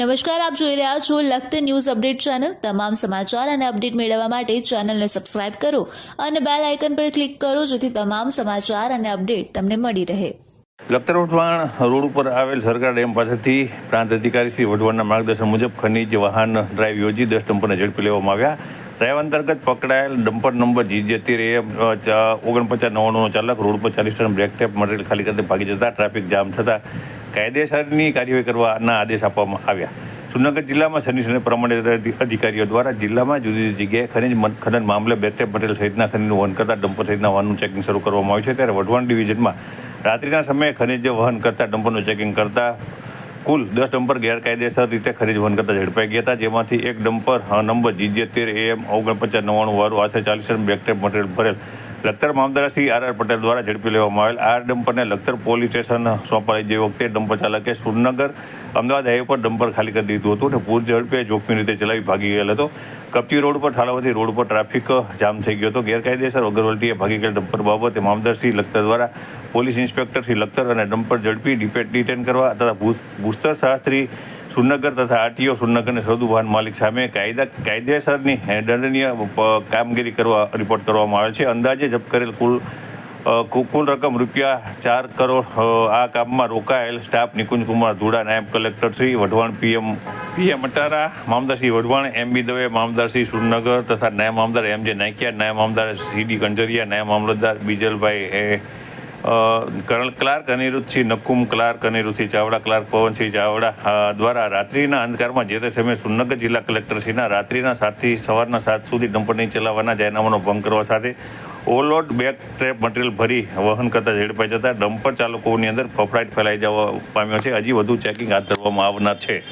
નમસ્કાર, આપ જોઈ રહ્યા છો લખત ન્યૂઝ અપડેટ ચેનલ. તમામ સમાચાર અને અપડેટ મેળવવા માટે ચેનલને સબસ્ક્રાઇબ કરો અને બેલ આઇકન પર ક્લિક કરો જેથી તમામ સમાચાર અને અપડેટ તમને મળી રહે. લખતર વઢવાણ રોડ ઉપર આવેલ સરકાર ડેમ પાસેથી પ્રાંત અધિકારી શ્રી વઢવાણના માર્ગદર્શન મુજબ ખનીજ વાહન ડ્રાઈવ યોજી દસ ડમ્પરને ઝડપી લેવામાં આવ્યા. ડ્રાઈવ અંતર્ગત પકડાયેલ ડમ્પર નંબર જી જેતી એ ઓગણપચાસ નવ્વાણુંનો ચાલક રોડ પર ચાલીસ ટન બ્રેક ટેપ મટીરિયલ ખાલી કરતા ભાગી જતા ટ્રાફિક જામ થતાં કાયદેસરની કાર્યવાહી કરવાના આદેશ આપવામાં આવ્યા. સુરનગર જિલ્લામાં શનિ શનિ પ્રમાણે અધિકારીઓ દ્વારા જિલ્લામાં જુદી જુદી જગ્યાએ ખનિજ ખનન મામલે બેકટેપ મટીરિયલ સહિતના ખનીજનું વહન કરતા ડમ્પર સહિતના વાહનનું ચેકિંગ શરૂ કરવામાં આવ્યું છે. ત્યારે વઢવાણ ડિવિઝનમાં રાત્રિના સમયે ખનિજ વહન કરતા ડમ્પરનું ચેકિંગ કરતા કુલ દસ ડમ્પર ગેરકાયદેસર રીતે ખરીદ વહન કરતા ઝડપાઈ ગયા હતા. જેમાંથી એક ડમ્પર નંબર જીજે તેર એમ, ઓગણપચાસ નવ્વાણું વાળું આશરે ચાલીસ ટન બેકટેપ મટીરિયલ ભરેલ લખતર મામદાર શ્રી આર આર પટેલ દ્વારા ઝડપી લેવામાં આવેલ આ ડમ્પરને લખતર પોલીસ સ્ટેશન સોંપાઈ જે વખતે ડમ્પર ચાલકે સુરનગર, અમદાવાદ હાઈવે પર ડમ્પર ખાલી કરી દીધું હતું અને પૂર ઝડપે જોખમી રીતે ચલાવી ભાગી ગયેલ હતો. કપચી રોડ પર ઠાલાવતી રોડ પર ટ્રાફિક જામ થઈ ગયો હતો. ગેરકાયદેસર અગરવલ્ટીએ ભાગી ગયેલ ડમ્પર બાબતે મામદાર લખતર દ્વારા પોલીસ ઇન્સ્પેક્ટર શ્રી લખતર અને ડમ્પર ઝડપી ડિટેન કરવા તથા ભૂસ- ભૂસ્તર શાસ્ત્રી સુરનગર તથા આરટીઓ સુરનગરની સરહદ વાહન માલિક સામે કાયદા કાયદેસરની દંડનીય કામગીરી કરવા રિપોર્ટ કરવામાં આવેલ છે. અંદાજે જપ્ત કરેલ કુલ કુલ રકમ રૂપિયા ચાર કરોડ આ કામમાં રોકાયેલ સ્ટાફ નિકુંજ કુમાર ધુડા, નાયબ collector Shri Wadhwan P M P M Atara મામદાર Shri Wadhwan, M B Dave, મામદાર શ્રી સુરનગર તથા નાયબ મામદાર એમ જે નાયકિયા, નાયબ મામદાર સી ડી કંજરિયા નાયબ મામલતદાર બીજલભાઈ એ kernel clerk Aniruddhsinh, Nakum clerk Aniruddhsinh, Chavda clerk Pavansinh Chavda દ્વારા રાત્રિના અંધકારમાં જે તે સમયે સુનગર જિલ્લા કલેક્ટરશ્રીના રાત્રિના સાતથી સવારના સાત સુધી ડમ્પર નહીં ચલાવવાના જાહેરનામાનો ભંગ કરવા સાથે ઓવરલોડ બેક ટ્રેપ મટીરિયલ ભરી વહન કરતા ઝડપાઈ જતા ડમ્પર ચાલકોની અંદર ફફડાટ ફેલાઈ જવા પામ્યો છે. હજી વધુ ચેકિંગ હાથ ધરવામાં આવનાર છે.